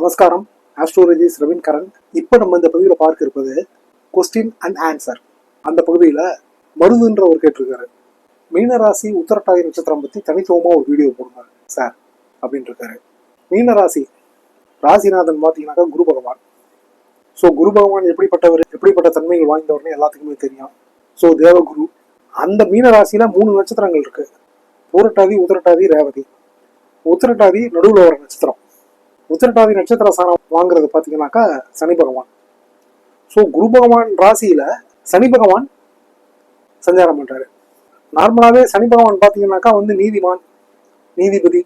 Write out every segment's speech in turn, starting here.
நமஸ்காரம். ஆஸ்ட்ரோலஜிஸ் ரவீன் கரண் இப்போ நம்ம இந்த பகுதியில் பார்க்க இருப்பது கொஸ்டின் அண்ட் ஆன்சர் அந்த பகுதியில் மருதுன்ற ஒரு கேட்டிருக்காரு. மீனராசி உத்தரட்டாதி நட்சத்திரம் பற்றி தனித்துவமாக ஒரு வீடியோ போடுங்க சார் அப்படின்னு இருக்காரு மீனராசி ராசிநாதன் பார்த்தீங்கன்னாக்கா குரு பகவான். ஸோ குரு பகவான் எப்படிப்பட்டவர் எப்படிப்பட்ட தன்மைகள் வாய்ந்தவர்னு எல்லாத்துக்குமே தெரியும். ஸோ தேவகுரு அந்த மீனராசியில மூணு நட்சத்திரங்கள் இருக்கு. பூரட்டாதி உத்தரட்டாதி ரேவதி. உத்திரட்டாதி நடுவில் வர நட்சத்திரம். உத்திரட்டாதி நட்சத்திர சாணம் வாங்குறது பார்த்தீங்கன்னாக்கா சனி பகவான். ஸோ குரு பகவான் ராசியில் சனி பகவான் சஞ்சாரம் பண்ணுறாரு நார்மலாகவே சனி பகவான் பார்த்தீங்கன்னாக்கா வந்து நீதிமான் நீதிபதி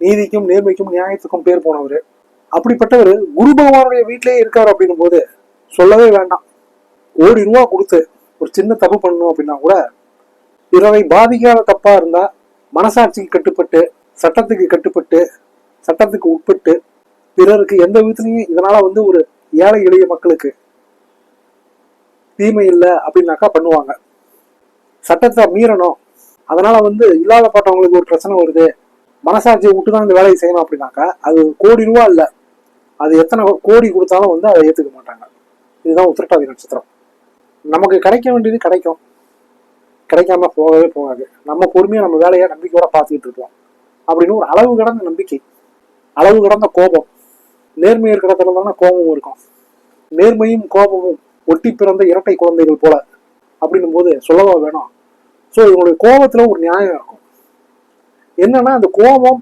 நீதிக்கும் நேர்மைக்கும் நியாயத்துக்கும் பேர் போனவர். அப்படிப்பட்டவர் குரு பகவானுடைய வீட்டிலேயே இருக்கார் அப்படின்னும் போது சொல்லவே வேண்டாம். கோடி ரூபா கொடுத்து ஒரு சின்ன தப்பு பண்ணணும் அப்படின்னா கூட பிறரை பாதிக்காத தப்பாக இருந்தால் மனசாட்சிக்கு கட்டுப்பட்டு சட்டத்துக்கு கட்டுப்பட்டு சட்டத்துக்கு உட்பட்டு பிறருக்கு எந்த விதத்துலையும் இதனால வந்து ஒரு ஏழை எளிய மக்களுக்கு தீமை இல்லை அப்படின்னாக்கா பண்ணுவாங்க. சட்டத்தை மீறணும். அதனால வந்து இல்லாதப்பட்டவங்களுக்கு ஒரு பிரச்சனை வருது. மனசாட்சியை விட்டு தான் இந்த வேலையை செய்யணும் அப்படின்னாக்கா அது கோடி ரூபா இல்லை. அது எத்தனை கோடி கொடுத்தாலும் வந்து அதை ஏற்றுக்க மாட்டாங்க. இதுதான் உத்திரட்டாதி நட்சத்திரம். நமக்கு கிடைக்க வேண்டியது கிடைக்கும். கிடைக்காம போகவே போகாது. நம்ம பொறுமையாக நம்ம வேலையை நம்பிக்கையோட பார்த்துக்கிட்டு இருப்போம். அப்படின்னு ஒரு அளவு கடந்த நம்பிக்கை. அளவு கடந்த கோபம். நேர்மை இருக்கிற இடத்துல தானே கோபமும் இருக்கும். நேர்மையும் கோபமும் ஒட்டி பிறந்த இரட்டை குழந்தைகள் போல அப்படின்னும் போது சொல்லவா வேணும்? ஸோ இவங்களுடைய கோபத்தில் ஒரு நியாயம் இருக்கும். என்னன்னா அந்த கோபம்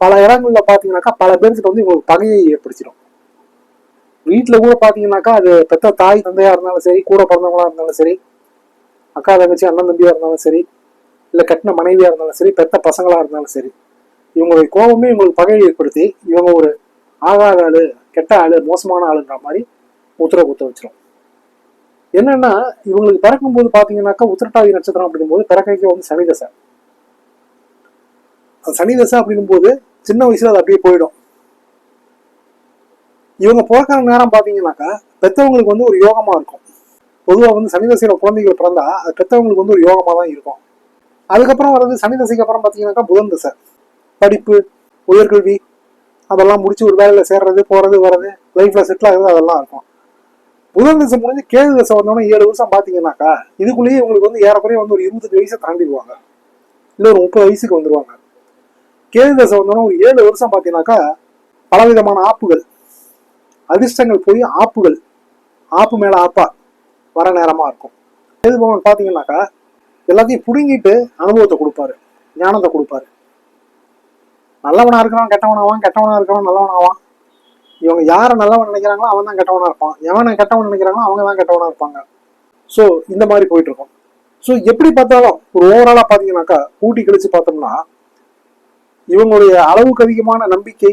பல இடங்களில் பார்த்தீங்கன்னாக்கா பல பேர்கிட்ட வந்து இவங்களுக்கு பகையை ஏற்படுத்திடும். வீட்டில் கூட பார்த்தீங்கன்னாக்கா அது பெத்த தாய் தந்தையாக இருந்தாலும் சரி கூட பிறந்தவங்களா இருந்தாலும் சரி அக்கா தங்கச்சி அண்ணன் தம்பியாக இருந்தாலும் சரி இல்லை கட்டின மனைவியாக இருந்தாலும் சரி பெத்த பசங்களாக இருந்தாலும் சரி இவங்களுடைய கோபமே இவங்களுக்கு பகையை ஏற்படுத்தி இவங்க ஒரு ஆகாத ஆளு கெட்ட ஆளு மோசமான ஆளுன்ற மாதிரி உத்தரவு குத்த வச்சிரும். என்னன்னா இவங்களுக்கு பிறக்கும் போது பாத்தீங்கன்னாக்கா உத்திரட்டாதி நட்சத்திரம் அப்படிங்கும்போது பிறக்கைக்கு வந்து சனி தசை. அது சனி தசை அப்படின்னும் போது சின்ன வயசுல அது அப்படியே போயிடும். இவங்க பிறக்கிற நேரம் பாத்தீங்கன்னாக்கா பெத்தவங்களுக்கு வந்து ஒரு யோகமா இருக்கும். பொதுவா வந்து சனி தசையில குழந்தைகள் பிறந்தா அது பெத்தவங்களுக்கு வந்து ஒரு யோகமாக தான் இருக்கும். அதுக்கப்புறம் வர்றது சனி தசைக்கு அப்புறம் பார்த்தீங்கன்னாக்கா புதன் தசை. படிப்பு உயர்கல்வி அதெல்லாம் முடிச்சு ஒரு வேலையில சேர்றது போறது வர்றது லைஃப்ல செட்டில் ஆகுது அதெல்லாம் இருக்கும். புதன் தசை முடிஞ்சு கேது தசை வந்தோடனே ஏழு வருஷம் பாத்தீங்கன்னாக்கா இதுக்குள்ளேயே உங்களுக்கு வந்து ஏறக்குறைய வந்து ஒரு இருபத்தஞ்சு வயசை தாண்டிடுவாங்க. இல்ல ஒரு முப்பது வயசுக்கு வந்துருவாங்க. கேது தசை வந்தோடனே ஒரு ஏழு வருஷம் பாத்தீங்கன்னாக்கா பலவிதமான ஆப்புகள் அதிர்ஷ்டங்கள் போய் ஆப்புகள் ஆப்பு மேல ஆப்பா வர நேரமா இருக்கும். கேது பகவான் பாத்தீங்கன்னாக்கா எல்லாத்தையும் புடுங்கிட்டு அனுபவத்தை கொடுப்பாரு ஞானத்தை கொடுப்பாரு. நல்லவனா இருக்கிறவன் கெட்டவனாவான் கெட்டவனா இருக்கிறவன் நல்லவனாவான். இவங்க யாரை நல்லவன் நினைக்கிறாங்களோ அவன் தான் கெட்டவனா இருப்பான். எவனை கெட்டவன் நினைக்கிறாங்களோ அவங்க தான் கெட்டவனா இருப்பாங்க. ஸோ இந்த மாதிரி போயிட்டு இருக்கும். ஸோ எப்படி பார்த்தாலும் ஒரு ஓவராலாக பார்த்தீங்கன்னாக்கா கூட்டி கழிச்சு பார்த்தோம்னா இவங்களுடைய அளவுக்கு அதிகமான நம்பிக்கை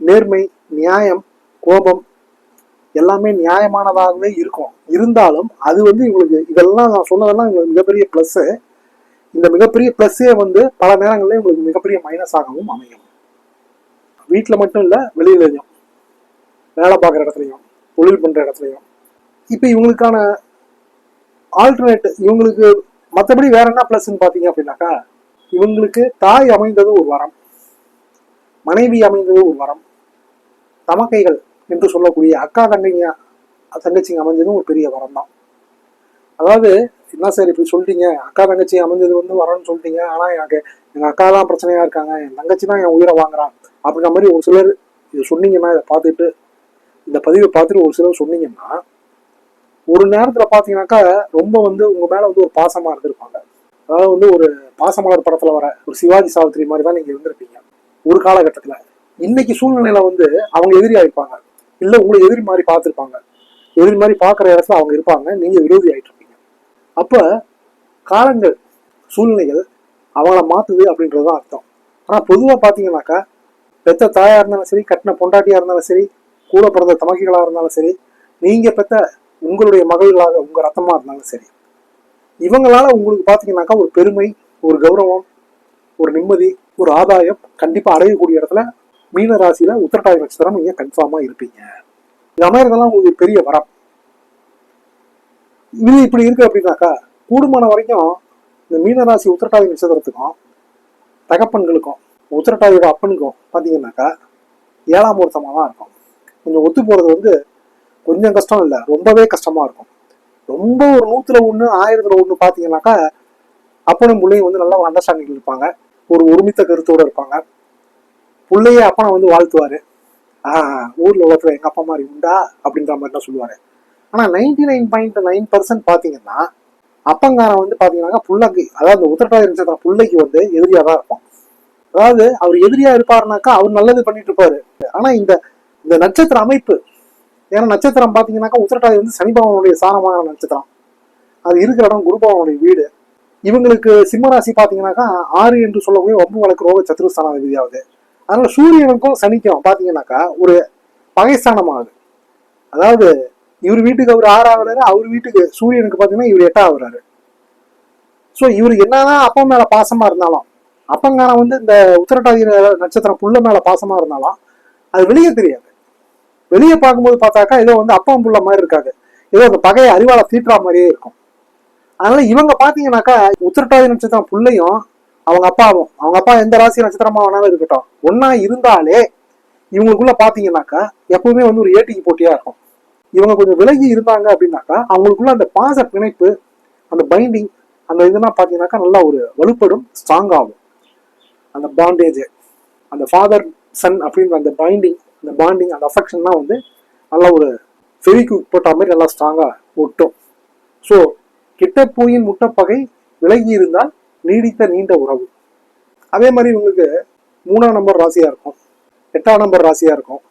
நேர்மை நியாயம் கோபம் எல்லாமே நியாயமானதாகவே இருக்கும். இருந்தாலும் அது வந்து இவங்களுக்கு இதெல்லாம் நான் சொன்னதெல்லாம் இவங்களுக்கு மிகப்பெரிய ப்ளஸ்ஸு இந்த மிகப்பெரிய ப்ளஸ்ஸே வந்து பல நேரங்களில் இவங்களுக்கு மிகப்பெரிய மைனஸ் ஆகவும் அமையும். வீட்டில் மட்டும் இல்லை வெளியிலையும். வேலை பார்க்குற இடத்துலையும் தொழில் பண்ணுற இடத்துலையும். இப்போ இவங்களுக்கான ஆல்டர்னேட் இவங்களுக்கு மற்றபடி வேற என்ன ப்ளஸ்ன்னு பார்த்தீங்க அப்படின்னாக்கா இவங்களுக்கு தாய் அமைந்தது ஒரு வரம் மனைவி அமைந்தது ஒரு வரம் தமக்கைகள் என்று சொல்லக்கூடிய அக்கா தங்கைங்க தங்கச்சிங்க அமைஞ்சதும் ஒரு பெரிய வரம் தான் அதாவது என்ன சார் இப்படி சொல்லிட்டீங்க? அக்கா தங்கச்சி அமைஞ்சது வந்து வரம்னு சொல்லிட்டீங்க. ஆனால் எனக்கு எங்கள் அக்கா தான் பிரச்சனையாக இருக்காங்க. என் தங்கச்சி தான் என் உயிரை வாங்குறான். அப்படின்ற மாதிரி ஒரு சிலர் இது சொன்னீங்கன்னா இதை பார்த்துட்டு இந்த பதிவை பார்த்துட்டு ஒரு சிலர் சொன்னீங்கன்னா ஒரு நேரத்துல பார்த்தீங்கன்னாக்கா ரொம்ப வந்து உங்க மேல வந்து ஒரு பாசமா இருந்திருப்பாங்க. அதாவது வந்து ஒரு பாசமலர் படத்துல வர ஒரு சிவாஜி சாவித்ரி மாதிரி தான் நீங்க இருந்திருப்பீங்க. ஒரு காலகட்டத்துல. இன்னைக்கு சூழ்நிலையில வந்து அவங்க எதிரி ஆயிருப்பாங்க. இல்லை உங்களை எதிரி மாதிரி பார்த்திருப்பாங்க. எதிரி மாதிரி பார்க்குற இடத்துல அவங்க இருப்பாங்க. நீங்க விரோதி ஆயிட்டு இருப்பீங்க அப்ப காலங்கள் சூழ்நிலைகள் அவங்கள மாத்துது அப்படின்றது தான் அர்த்தம். ஆனா பொதுவா பார்த்தீங்கன்னாக்கா பெத்த தாயா இருந்தாலும் சரி கட்டின பொண்டாட்டியா இருந்தாலும் சரி கூட பிறந்த தமக்கிகளா இருந்தாலும் சரி நீங்க பெத்த உங்களுடைய மகள்களாக உங்க ரத்தமா இருந்தாலும் சரி இவங்களால உங்களுக்கு பாத்தீங்கன்னாக்கா ஒரு பெருமை ஒரு கௌரவம் ஒரு நிம்மதி ஒரு ஆதாயம் கண்டிப்பா அடையக்கூடிய இடத்துல மீன ராசியில உத்திரட்டாதி நட்சத்திரம் நீங்க கன்ஃபார்மா இருப்பீங்க. இது அமையறதெல்லாம் உங்களுக்கு ஒரு பெரிய வரம். இது இப்படி இருக்கு அப்படின்னாக்கா கூடுமான வரைக்கும் இந்த மீனராசி உத்திரட்டாதி நட்சத்திரத்துக்கும் தகப்பன்களுக்கும் உத்திரட்டாதியோட அப்பனுக்கும் பார்த்தீங்கன்னாக்கா ஏழாம் பொருத்தமாக தான் இருக்கும். கொஞ்சம் ஒத்து போகிறது வந்து கொஞ்சம் கஷ்டம் இல்லை ரொம்பவே கஷ்டமாக இருக்கும். ரொம்ப ஒரு நூற்றுல ஒன்று ஆயிரத்துல ஒன்று பார்த்தீங்கன்னாக்கா அப்பனும் பிள்ளையும் வந்து நல்லா அண்டர்ஸ்டாண்டிங் இருப்பாங்க. ஒரு ஒருமித்த கருத்தோடு இருப்பாங்க. பிள்ளையே அப்பனை வந்து வாழ்த்துவார். ஆஹ் ஊரில் ஒருத்தர் எங்கள் அப்பா மாதிரி உண்டா? அப்படின்ற மாதிரி தான் சொல்லுவார். ஆனால் ninety nine point nine percent பார்த்தீங்கன்னா அப்பங்காரன் வந்து பார்த்தீங்கன்னாக்கா புள்ளைக்கு அதாவது உத்திரட்டாதி நட்சத்திரம் பிள்ளைக்கு வந்து எதிரியாக தான் இருக்கும். அதாவது அவர் எதிரியா இருப்பாருனாக்கா அவர் நல்லது பண்ணிட்டு இருப்பாரு. ஆனா இந்த இந்த நட்சத்திர அமைப்பு ஏன்னா நட்சத்திரம் பாத்தீங்கன்னாக்கா உத்திரட்டாதி வந்து சனிபவனுடைய சாரமான நட்சத்திரம். அது இருக்கிற இடம் குருபவனுடைய வீடு. இவங்களுக்கு சிம்மராசி பாத்தீங்கன்னாக்கா ஆறு என்று சொல்லக்கூடிய ஒம்பு வழக்கு ரோக சத்துருஸ்தான விதியாகுது அதனால சூரியனுக்கும் சனிக்கும் பாத்தீங்கன்னாக்கா ஒரு பகைஸ்தானமாகுது அதாவது இவர் வீட்டுக்கு அவர் ஆறாகிறாரு அவர் வீட்டுக்கு சூரியனுக்கு பாத்தீங்கன்னா இவர் எட்டா ஆகுறாரு. ஸோ இவர் என்னதான் அப்பா மேல பாசமா இருந்தாலும் அப்பங்கான வந்து இந்த உத்திரட்டாதி நட்சத்திரம் புள்ள மேல பாசமா இருந்தாலும் அது வெளியே தெரியாது. வெளியே பார்க்கும்போது பார்த்தாக்கா ஏதோ வந்து அப்பம் புள்ள மாதிரி இருக்காது. ஏதோ அந்த பகையை அறிவால தீட்டுற மாதிரியே இருக்கும். அதனால இவங்க பாத்தீங்கன்னாக்கா உத்திரட்டாதி நட்சத்திரம் புள்ளையும் அவங்க அப்பாவும் அவங்க அப்பா எந்த ராசி நட்சத்திரமா வேணாலும் இருக்கட்டும். ஒன்னா இருந்தாலே இவங்களுக்குள்ள பாத்தீங்கன்னாக்கா எப்பவுமே வந்து ஒரு ஏட்டிக்கு போட்டியா இருக்கும். இவங்க கொஞ்சம் விலகி இருந்தாங்க அப்படின்னாக்கா அவங்களுக்குள்ள அந்த பாச பிணைப்பு அந்த பைண்டிங் அந்த இதெல்லாம் பாத்தீங்கன்னாக்கா நல்லா ஒரு வலுப்படும் ஸ்ட்ராங் ஆகும். அந்த பாண்டேஜ் அந்த ஃபாதர் சன் அப்படின்ற அந்த பைண்டிங் அந்த பாண்டிங் அந்த அஃபெக்ஷன்லாம் வந்து நல்லா ஒரு ஃபெவிக்கு போட்ட மாதிரி நல்லா ஸ்ட்ராங்காக ஒட்டும். ஸோ கிட்ட போயின் முட்டப்பகை விலகி இருந்தால் நீடித்த நீண்ட உறவு. அதே மாதிரி இவங்களுக்கு மூணாம் நம்பர் ராசியாக இருக்கும் எட்டாம் நம்பர் ராசியாக இருக்கும்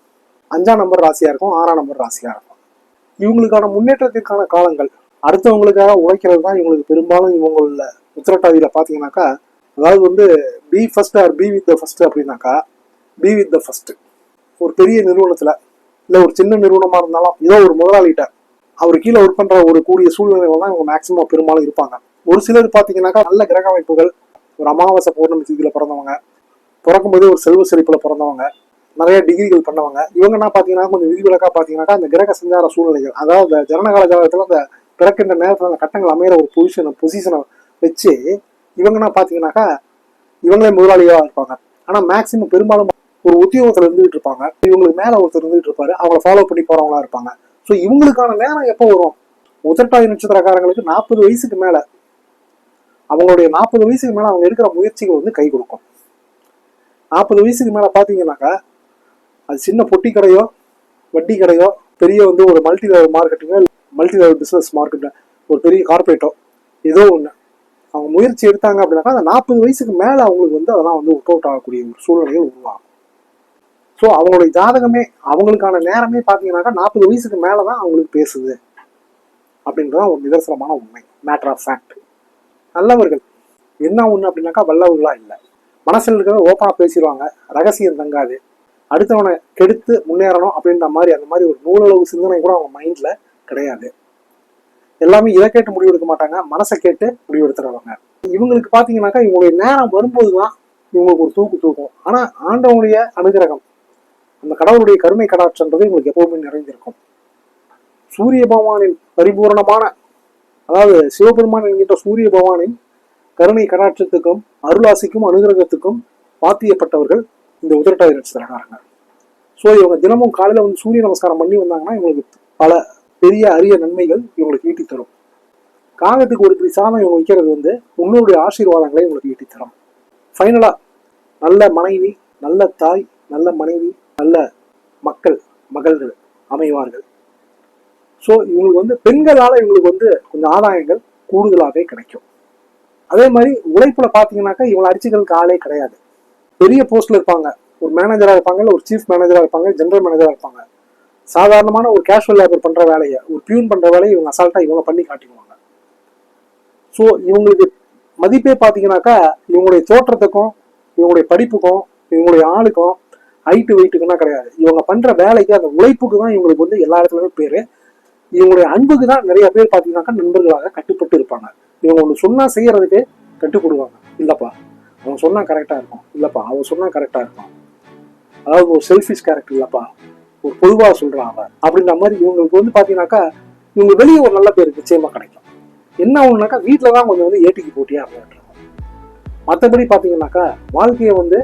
அஞ்சாம் நம்பர் ராசியாக இருக்கும் ஆறாம் நம்பர் ராசியாக இருக்கும். இவங்களுக்கான முன்னேற்றத்திற்கான காலங்கள் அடுத்தவங்களுக்காக உழைக்கிறது தான் இவங்களுக்கு பெரும்பாலும் இவங்கள உத்திரட்டாதியில் பார்த்தீங்கன்னாக்கா அதாவது வந்து be first or be with the first அப்படின்னாக்கா பி வித் த ஃபர்ஸ்ட் ஒரு பெரிய நிறுவனத்தில் இல்லை ஒரு சின்ன நிறுவனமாக இருந்தாலும் ஏதோ ஒரு முதலாளிகிட்ட அவர் கீழே ஒர்க் பண்ணுற ஒரு கூடிய சூழ்நிலைகள் தான் இவங்க மேக்ஸிமம் பெரும்பாலும் இருப்பாங்க. ஒரு சிலர் பார்த்தீங்கன்னாக்கா நல்ல கிரக அமைப்புகள் ஒரு அமாவாசை பௌர்ணமி திதியில் பிறந்தவங்க பிறக்கும்போதே ஒரு செல்வ செழிப்பில் பிறந்தவங்க நிறைய டிகிரிகள் பண்ணவங்க இவங்கன்னா பார்த்தீங்கன்னா கொஞ்சம் விதிவிலக்காக பார்த்தீங்கன்னாக்கா அந்த கிரக சஞ்சார சூழ்நிலைகள் அதாவது இந்த ஜாதகத்தில் அந்த பிறக்கின்ற நேரத்தில் அந்த கட்டங்கள் அமையிற ஒரு பொசிஷனை பொசிஷனை வச்சு இவங்கன்னா பார்த்தீங்கன்னாக்கா இவங்களே முதலாளியாக இருப்பாங்க. ஆனால் மேக்சிமம் பெரும்பாலும் ஒரு உத்தியோகத்தில் இருந்துகிட்டு இருப்பாங்க. இவங்களுக்கு மேலே ஒருத்தர் இருந்துகிட்டு இருப்பாரு. அவங்கள ஃபாலோ பண்ணி போறவங்களா இருப்பாங்க. ஸோ இவங்களுக்கான நேரம் எப்போ வரும்? உத்திரட்டாதி நட்சத்திரக்காரங்களுக்கு நாற்பது வயசுக்கு மேலே. அவங்களுடைய நாற்பது வயசுக்கு மேலே அவங்க எடுக்கிற முயற்சிகள் வந்து கை கொடுக்கும். நாற்பது வயசுக்கு மேலே பார்த்தீங்கன்னாக்கா அது சின்ன பொட்டி கடையோ வட்டி கடையோ பெரிய வந்து ஒரு மல்டி லெவல் மார்க்கெட்டுங்க மல்டி லெவல் பிஸ்னஸ் மார்க்கெட்டில் ஒரு பெரிய கார்பரேட்டோ ஏதோ ஒன்று அவங்க முயற்சி எடுத்தாங்க அப்படின்னாக்கா அந்த நாற்பது வயசுக்கு மேலே அவங்களுக்கு வந்து அதெல்லாம் வந்து ஒர்க் அவுட் ஆகக்கூடிய ஒரு சூழ்நிலைகள் உருவாகும். ஸோ அவங்களுடைய ஜாதகமே அவங்களுக்கான நேரமே பார்த்தீங்கன்னாக்கா நாற்பது வயசுக்கு மேலே தான் அவங்களுக்கு பேசுது. அப்படின்றதான் ஒரு நிதர்சனமான உண்மை. மேட்டர் ஆஃப் ஃபேக்ட் நல்லவர்கள். என்ன ஒன்று அப்படின்னாக்கா வல்லவர்களா இல்லை. மனசில் இருக்கிறத ஓப்பனாக பேசிடுவாங்க. ரகசியம் தங்காது. அடுத்தவனை கெடுத்து முன்னேறணும் அப்படின்ற மாதிரி அந்த மாதிரி ஒரு நூலளவு சிந்தனை கூட அவங்க மைண்டில் கிடையாது. எல்லாமே இதை கேட்டு முடிவெடுக்க மாட்டாங்க. மனசை கேட்டு முடிவெடுத்துறவங்க இவங்களுக்கு பார்த்தீங்கன்னாக்கா இவங்களுடைய நேரம் வரும்போது தான் இவங்களுக்கு ஒரு தூக்கு தூக்கும். ஆனால் ஆண்டவனுடைய அனுகிரகம் அந்த கடவுளுடைய கருணை கடாட்சன்றது இவங்களுக்கு எப்பவுமே நிறைந்திருக்கும். சூரிய பகவானின் பரிபூரணமான அதாவது சிவபெருமான் என்கின்ற சூரிய பகவானின் கருணை கடாட்சத்துக்கும் அருளாசிக்கும் அனுகிரகத்துக்கும் பாத்தியப்பட்டவர்கள் இந்த உதிரட்டாதி நட்சத்திரக்காரங்க. ஸோ இவங்க தினமும் காலையில் வந்து சூரிய நமஸ்காரம் பண்ணி வந்தாங்கன்னா இவங்களுக்கு பல பெரிய அரிய நன்மைகள் இவங்களுக்கு ஈட்டி தரும் காகத்துக்கு ஒரு பிடி சாதம் இவங்க வைக்கிறது வந்து உன்னுடைய ஆசீர்வாதங்களை இவங்களுக்கு ஈட்டி தரும் ஃபைனலாக நல்ல மனைவி நல்ல தாய் நல்ல மனைவி நல்ல மக்கள் மகள்கள் அமைவார்கள். ஸோ இவங்களுக்கு வந்து பெண்களால் இவங்களுக்கு வந்து கொஞ்சம் ஆதாயங்கள் கூடுதலாகவே கிடைக்கும். அதே மாதிரி உழைப்புல பார்த்தீங்கன்னாக்கா இவங்களை அடிச்சுக்கிறதுக்கு ஆளே கிடையாது. பெரிய போஸ்ட்ல இருப்பாங்க. ஒரு மேனேஜராக இருப்பாங்க இல்லை ஒரு சீஃப் மேனேஜராக இருப்பாங்க ஜென்ரல் மேனேஜராக இருப்பாங்க. சாதாரணமான ஒரு கேஷுவல் லேபர் பண்ற வேலையை ஒரு பியூன் பண்ற வேலையை இவங்க அசால்ட்டா இவங்க பண்ணி காட்டிக்குவாங்க ஸோ இவங்களுக்கு மதிப்பே பார்த்தீங்கன்னாக்கா இவங்களுடைய தோற்றத்துக்கும் இவங்களுடைய படிப்புக்கும் இவங்களுடைய ஆளுக்கும் ஹைட்டு வெயிட்டுக்குன்னா கிடையாது. இவங்க பண்ற வேலைக்கு அந்த உழைப்புக்கு தான் இவங்களுக்கு வந்து எல்லா இடத்துலயுமே பேரு. இவங்களுடைய அன்புக்கு தான் நிறைய பேர் பார்த்தீங்கன்னாக்கா நண்பர்களாக கட்டுப்பட்டு இருப்பாங்க. இவங்க ஒன்று சொன்னா செய்யறதுக்கு கட்டுப்படுவாங்க. இல்லப்பா அவன் சொன்னா கரெக்டா இருக்கும். இல்லப்பா அவன் சொன்னா கரெக்டா இருக்கும். அதாவது ஒரு செல்ஃபிஷ் கேரக்டர் இல்லப்பா. ஒரு பொதுவாக சொல்கிறான் அவன். அப்படின்ற மாதிரி இவங்களுக்கு வந்து பார்த்தீங்கன்னாக்கா இவங்க வெளியே ஒரு நல்ல பேர் நிச்சயமா கிடைக்கும். என்ன ஒண்ணுனாக்கா வீட்டில் தான் கொஞ்சம் வந்து ஏட்டிக்கு போட்டியா அப்படின்றாங்க மற்றபடி பார்த்தீங்கன்னாக்கா வாழ்க்கையை வந்து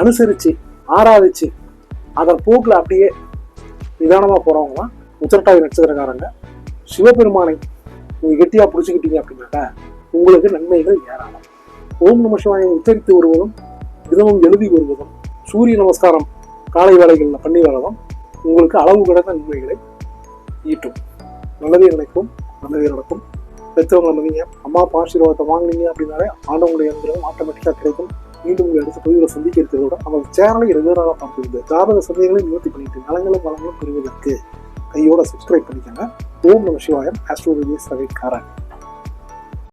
அனுசரிச்சு ஆராதிச்சு அதன் போக்கில் அப்படியே நிதானமாக போகிறவங்களாம் உச்சரட்டாதி நட்சத்திரக்காரங்க. சிவபெருமானை நீங்கள் கெட்டியாக பிடிச்சிக்கிட்டீங்க அப்படின்னாக்கா உங்களுக்கு நன்மைகள் ஏராளம். ஓம் நம சிவாயம் உச்சரித்து வருவதும் தினமும் எழுதி வருவதும் சூரிய நமஸ்காரம் காலை வேலைகளில் பண்ணி வரதும் உங்களுக்கு அளவு கடந்த நன்மைகளை ஈட்டும். நல்லதே நினைக்கும் நல்லதே நடக்கும். பெற்றவங்களை மதிங்க அம்மா அப்பா ஆசீர்வாதத்தை வாங்குனீங்க அப்படின்னாலே ஆண்டவங்களுடைய அனுகிரகம் ஆட்டோமேட்டிக்காக கிடைக்கும். மீண்டும் உங்களை அடுத்த பதிவில் சந்திக்க இருக்கிறதோட நம்ம சேனலை ரெகுலராக பார்த்துருந்து ஜாதக சந்தேகங்களை நிவர்த்தி பண்ணிட்டு நலங்களும் வளங்களும் பெறுவதற்கு கையோட சப்ஸ்கிரைப் பண்ணிக்கோங்க. ஓம் நம சிவாயம். ஆஸ்ட்ரோலஜி சகைக்காரன்